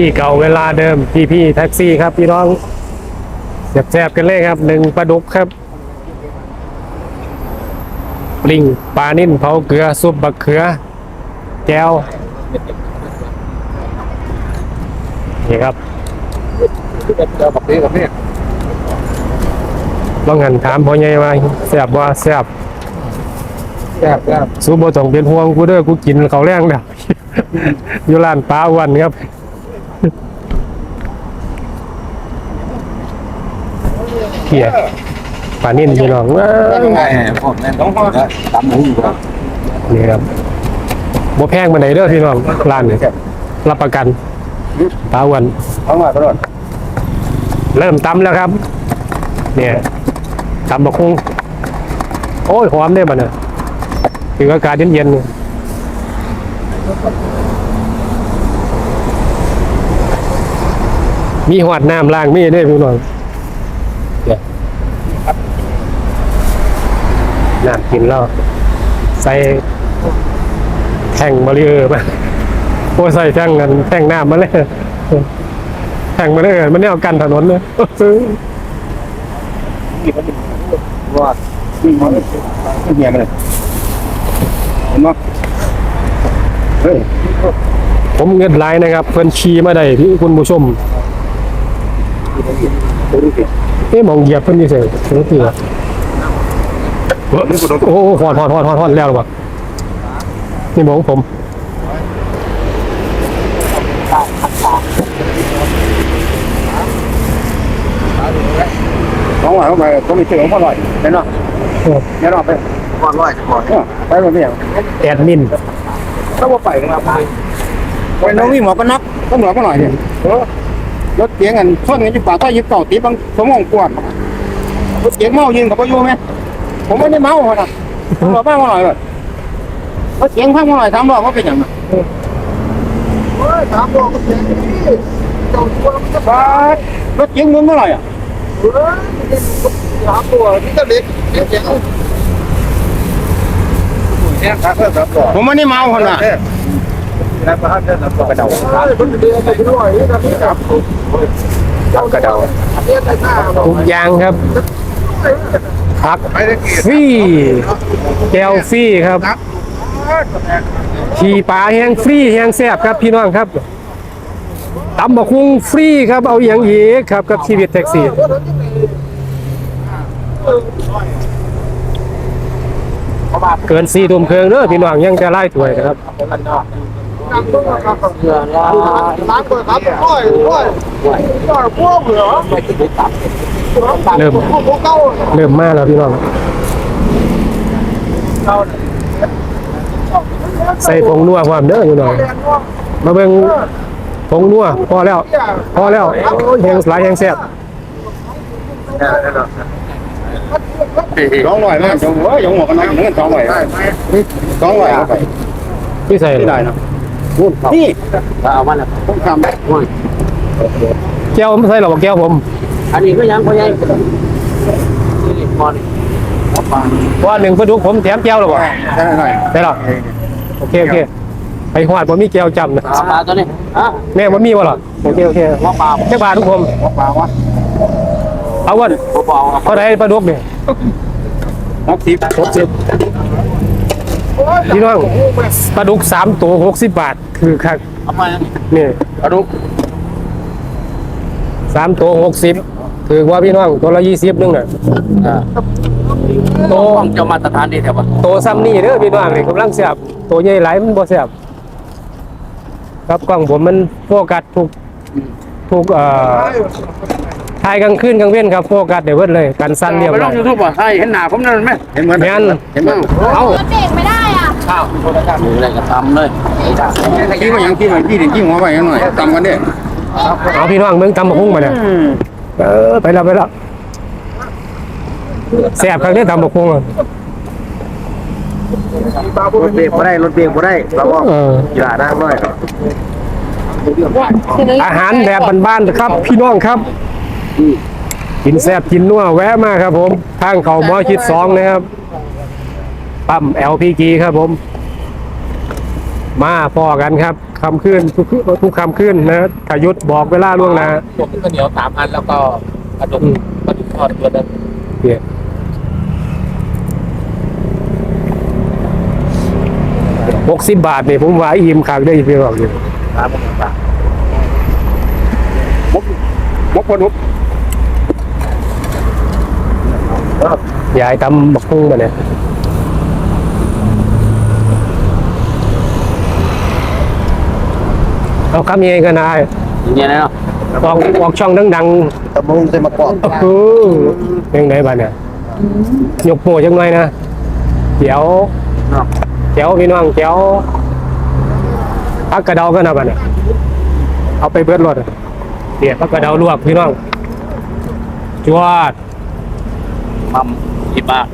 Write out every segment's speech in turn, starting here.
ที่เก่าเวลาเดิมพี่พี่แท็กซี่ครับพี่น้องแซ่บๆกันเลยครับหนึ่งปลาดุกครับปลิงปลานิ่นเผาเกลือซุปบักเขือ แก้วนี่ครับเจ้าบักนี้กับนี่ลองหันถามพ่อใหญ่ว่าแซ่บว่าแซ่บแซ่บแซ่บสู้บ่ต้องเป็นห่วงกูเด้อกูกินเขาวแรงเด้ออยู่ร้านปลาอ้วันครับ เขียปลานิ่นพี่น้องว้าวไงผมเนี่ต้องตำหูอยู่ครับนี่ครับบ่แพงมาไหนเด้อพี่น้องร้านนี้รับประกันปลาวันเอามาตลอดเริ่มตำแล้วครับ เนี่ยตำบักคุ้งโอ้ยหอมได้บ่เนี่ยถืออากาศเย็นๆนี่มีหอดน้ำล้างมีได้พี่น้องเนี่ย น้ำกินแล้วใส่แท่งบาริเออร์มาโอ้ใส่แท่งกันแท่งน้ำมาเลยแท่งมาเลยมันเนี่ยเอากันถนนเลยว่านี่มันนี่เมียมันเลยเห็นไหมเฮ้ยผมเงินไลน์นะครับ เพิ่อนชี้มาได้ที่คุณผู้ชมเอ๊ะมองเหยียบเพิ่อนนี่เสียเพิ่นตีโอ้ โหหอดหอดหอดหอดหอดแล้วหรือเปล่านี่มองผมน้องว่าเข้าไปต้องมีเสียงพ่อหน่อยเห็นไหมเห็นไหมไปพ่อหน่อยพ่อไปแบบนี้แอดมินถ้าว่าไปกันมาไปไปน้องนี่หมอก็นับต้องหมอก็หน่อยเนี่ยรถเก๋งกันชนกันอยู่ป่าใต้ยึดเก่าตีบางสมองกวนรถเก๋งเมายืนกับพายุไหม ผมไม่ได้เมาครับผมบอกบ้างมาหน่อยเลยรถเก๋งพังมาหน่อยถามบอกว่าเป็นอย่างไรถามบอกก็เสียที่เจ้าตัวมันจะบาดรถเก๋งมึงเมื่อไหร่อะถามตัวนี่ก็เล็กเล็กเก๋งผมไม่ได้เมาคนน่ะแล้วก็เดินกระเดาเอากระเดาทุกอย่างครับ พักฟรีแก้วฟรีครับขี่ปลาแห้งฟรีแห้งแซ่บครับพี่น้องครับตำบักคุ้งฟรีครับเอาอย่างอีกครับกับชีวิตแท็กซี่เกินสี่ทุ่มครึ่งเด้อพี่น้องยังจะไล่ถวยนะครับล้างก่อนครับก้อยก้อยก้อยพวกเหรอ เริ่มพวกพวกเก้าเริ่มมาแล้วพี่น้องใส่ผงนัวความเด้อพี่น้องมาเบิ่งผงนัวพอแล้ว พอแล้วโอ้ยแหงหลายแหงแซ่บสองร้อยนะจงหัวจงหัวกันน้อยเงินสองร้อยสองร้อยพี่ใส่ไม่ได้นะนี่เอามันละผมทำแก้วไม่ใส่หรอกแก้วผม อันนี้ก็ยังพ่อใหญ่พอว่าหนึ่งปลาดุกผมแถมแก้วหรอบ่ได้หน่อยได้หรอโอเคโอเคไปหอดบ่มีแก้วจำนะปลาตัวนี้ฮะแม่บ่มีบ่หรอโอเคโอเคหัวปลาแค่บาททุกผมปลาวะเอาวันหัวปลาครับเท่าไหรปลาดุกเนี่ยหกสิบหกสิบพี่น้องปลาดุกสามตัวหกสิบบาท คือครับเอามานี่กระดูกสามตัวหกสิบ ถือว่าพี่น้องตัวละยี่สิบนึงน่ะโตต้องจะมาตรฐานดีแถวบ้านตัวซ้ำนี่เด้อพี่น้องนี่กำลังเสียบตัวใหญ่หลายมันบ่เสียบครับกล้องผมมันโฟกัสทุกทุกเอ่อถ่ายกลางคืนกลางเว้นครับโฟกัสเดี๋ยวเบิดเลยกันสั้นเรียบไปลร้องยยูทูบอะใช่เห็นหน้าผมนั่นไหมเห็นเหมือนแม่นเห็นเหมือนเอารถเบรกไม่ได้อะข้าวอะไรก็ทำเลยขี้มาอย่างขี้มาขี้ถึงขี้หัวไปหน่อยตำกันดิเอาพี่น้องเมืองตำบักหุ่งมาเนี่ย เออไปแล้วไปแล้วแซ่บครั้งนี้ตำบักหุ่งอะรถเบรกบ่ได้รถเบรกบ่ได้เราก็เอออย่าได้ด้วยอาหารแบบบ้านๆครับ พี่น้องครับ กินแซ่บกินนัวแวะมาครับผม ทางเขาหมอชิดสองนะครับปั๊ม LPG ครับผม มาพอกันครับคำขึ้นทุกทุกคำขึ้นนะขยุดบอกเวลาล่วงหนะพวกข้าวเหนียวสามอันแล้วก็กระดูกกระดูกทอดตัวนึงเนี่ยหกสิบบาทเนี่ยผมว่าอิ่มคักได้พี่บอกอยู่สามบาทมกมกปลาดุกยายตำบักพุ่งมาเนี่ย เอาคำยังไงกันนายอย่างเงี้ยนะเนาะออกออกช่องดังตะมงใส่มะกอกๆโอ้โหยังไงบ้านเนี่ยยกโปจังหน่อยนะเดี๋ยวเนาะเดี๋ยวพี่น้องเดี๋ยวพักกระเดากันนะบ้านเนี่ยเอาไปเบิดรถอะเดี๋ยวพักกระเดาลวกพี่น้องจวด มัมสิบบาท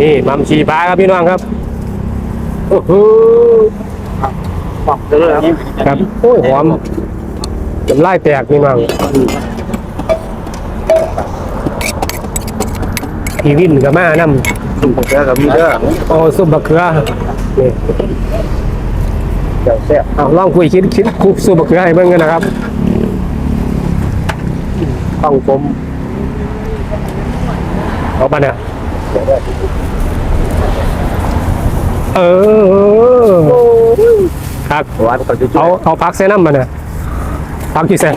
นี่มัมชีปลาครับพี่น้องครับโอ้โหปักเลย ครับครับโอ้ยหอมน้ำลายแตกพี่น้องพี่วินกับมาน้ำซุปเกลือกับมีเด้อโอ้ซุปบะเขือนี่เจ้าแซ่บเอาลองคุยคิดคิดคุกซุปบะเขือให้เบิ่งกันนะครับต้องผมเอาปะเนี่ยเออ ครับหวานก็จะเอาเอาพักเส้นน้ำมาเนี่ยพักกี่เส้น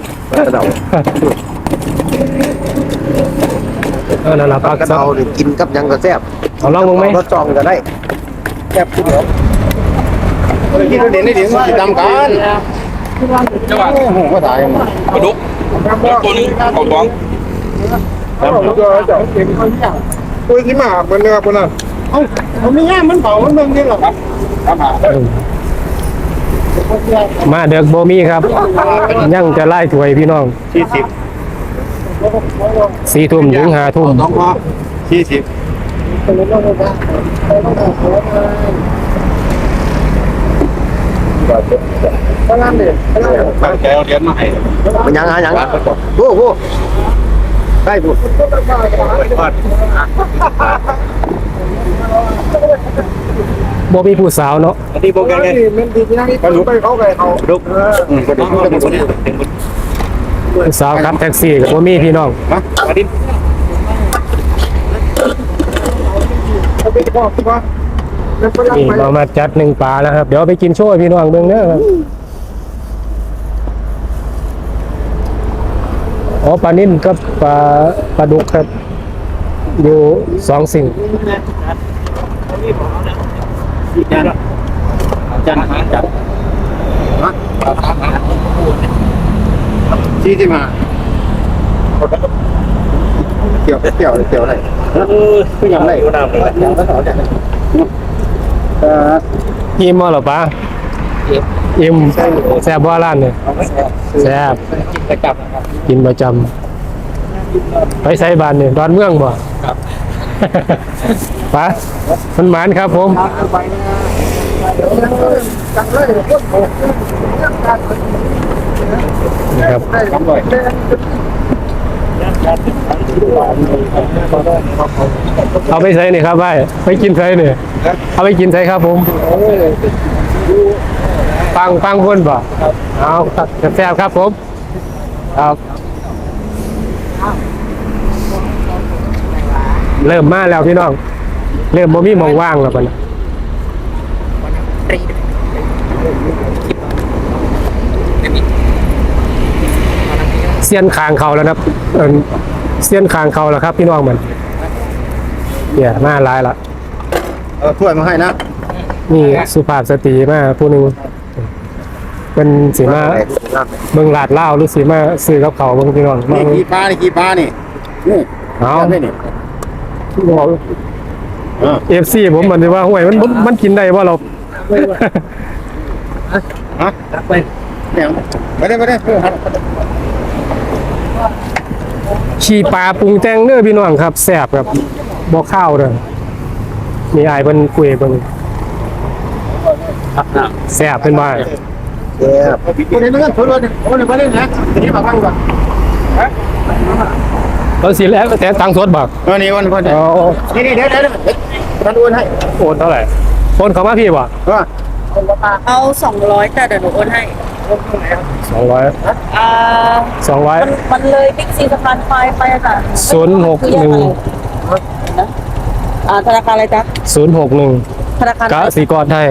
กระเดาเออนั่นแหละพักกระเส้นเดานี่กินกับหยังก็แซ่บเอาลองมึงไหมรสจองก็ได้แซ่บขึ้นแล้วกินเด่นได้เด่นสิดำกันจังหวะโอ้โหว่าตายมันกระดูกตัวนึงของบ้องคุยที่มาเหมือนเดิมคนน่ะเอ้ามันไม่ย่ามันเผามันเมืองนี่หรอครับครับมาเออ มาเด็กโบมีครับ ยังจะไล่ถวยพี่น้องสี่สิบสี่ทุ่มถึงห้าทุ่มต้องพอสี่สิบตั้งใจเอาเหรียญมาให้มันยังหายังโอ้โหได้บุ โบมีผู้สาวเนาะอันนี้โปรแกรมเลยกระดูกไปเขาไปเขาดุกอืมกระดูกกระดูกคนนี้ถึงผู้สาวขับแท็กซี่กับโบมีพี่น้องฮะอันนี้นี่เรามาจัดหนึ่งปลาแล้วครับ เดี๋ยวไปกินโชว์ให้พี่น้องเบิ่งเด้อครับอ๋อปลานิ่นกับปลาปลาดุกครับ อยู่สองสิ่ง จันจันจันสี่สิบห้าเกี่ยวเกี่ยวเกี่ยวอะไรเออคือยังไงอยู่น้ำเลยยังก็ต่อจากเอออิ่มบ่เหรอป้าอิ่มแซ่บบ่ร้านเนี่ยแซ่บกินกลับนะครับกินประจำไปใส่บานเนี่ยดอนเมืองบ่ครับ ปมันหมานครับผมนะครับเอาไปใส่นี่ครับไปไปกินใส่นี่เอาไปกินใส่ครับผมฟังฟังคนบ่เอาแซ่บครับผมครับเริ่มมาแล้วพี่น้อง เริ่มบ่มีหมองว่างแล้วปะนะเสี้ยนคางเขาแล้วนะครับเอิ่นเสี้ยนคางเขาแล้วครับ พี่น้องมันเนี่ยมาหลายละเออถ้วยมาให้นะนี่สุภาพสตรีมาผู้หนึ่งเป็นสีมาเมืองลาดเล่าวหรือสีมาซื้อกับเขาวเมืองพี่น้องนี่ขี้ปลานี่ขี้ปลานี่นี่เอาได้นี่บอก เออเอฟซีผมมันว่าห่วยมันมันมันกินได้ว่าเราฮะไปเนี่ยไม่ได้ไม่ได้ขี่ปลาปรุงแต่งเนื้อพี่น้องครับแซ่บครับบ่ข้าวเด้อมีอายเพิ่นคุยเพิ่นครับแซ่บเป็นบ้าเออคนนี้นั่นคนนี้คนนี้มาเล่นนะนี่มาบ้างก่อน ตอนสิแล้วแต่ตังค์สดบักเออนี่วันคนอ๋อนี่นี่เดี๋ยวเดี๋ยวท่านโอนให้โอนเท่าไหร่โอนเข้ามาพี่บ่เออเอาสองร้อยแต่เดี๋ยวหนูโอนให้สองร้อยอ่าสองร้อยมันมันเลยบิ๊กซีสะพานไฟไปอะค่ะศูนย์หกหนึ่งนะอ่าธนาคารอะไรจ๊ะศูนย์หกหนึ่งธนาคารกสิกรไทย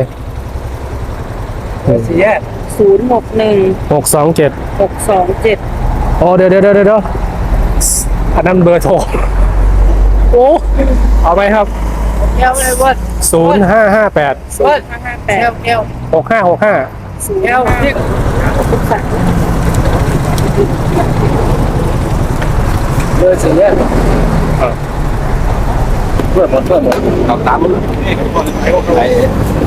สี่แยกศูนย์หกหนึ่งหกสองเจ็ดหกสองเจ็ดโอ้เดี๋ยวเดี๋ยวเดี๋ยวเดี๋ยว อันนั้นเบอร์โทรโอ้เอาไปครับเอวเลยเว้ยศูนย์ห้าห้าแปดเว้ยห้าห้าแปเอดวเอวหกห้าหกห้าเอวนี่เบอร์สี่แยกเพื่อนหมดเพื่อนหมดเอาตามมันไอ้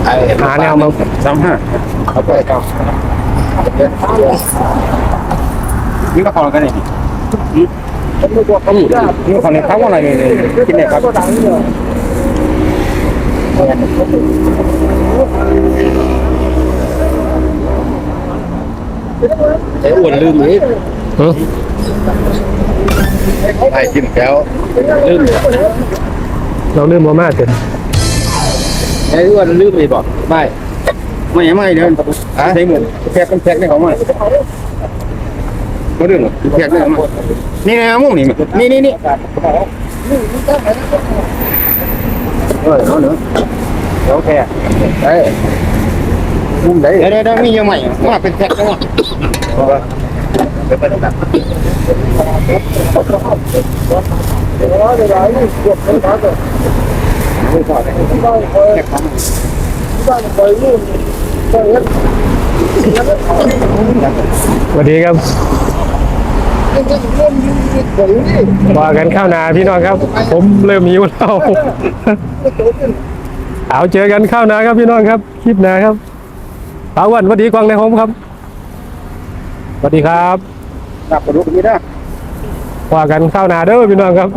ไอ้หาแนวมาสามห้าเอาไปเก้านี่ก็พอกันนี่ นี่ของในเขาอะไรนี่กินเนี่ยครับไอ้อ้วนลืมนี่หึไอ้กินแล้วลืมเราลืมมาม่าเสร็จไอ้อ้วนลืมไปบอกไม่ไม่ไม่เดินใช้หมดแพ็กกันแพ็กในเขามา ไม่เรื่องแพ็กในเขามานี่นะมุ้งนี่นี่นี่นี่เออเอาเนาะโอเคเอ้มุ้งไหนเดี๋ยวเดี๋ยวมีเยอะใหม่มาเป็นแพ็กแล้วเดี๋ยวไปดูกันสวัสดีครับ ว่ากันข้าวนาพี่น้องครับ ผมเริ่มหิวแล้ว เอาเจอกันข้าวนาครับพี่น้องครับ คลิปหนาครับปาอ้วันสวัสดีกวางในโฮมครับสวัสดีครับดับกระดูกนี้นะว่ากันข้าวนาเด้อพี่น้องครับ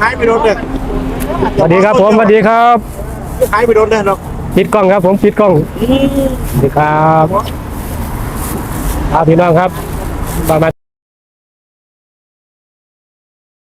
หายไปโดนเลยสวัสดีครับผมสวัสดีครับหายไปโดนเลยเนาะปิดกล้องครับ ผมปิดกล้องสวัสดีครับ ครับพี่น้องครับประมาณ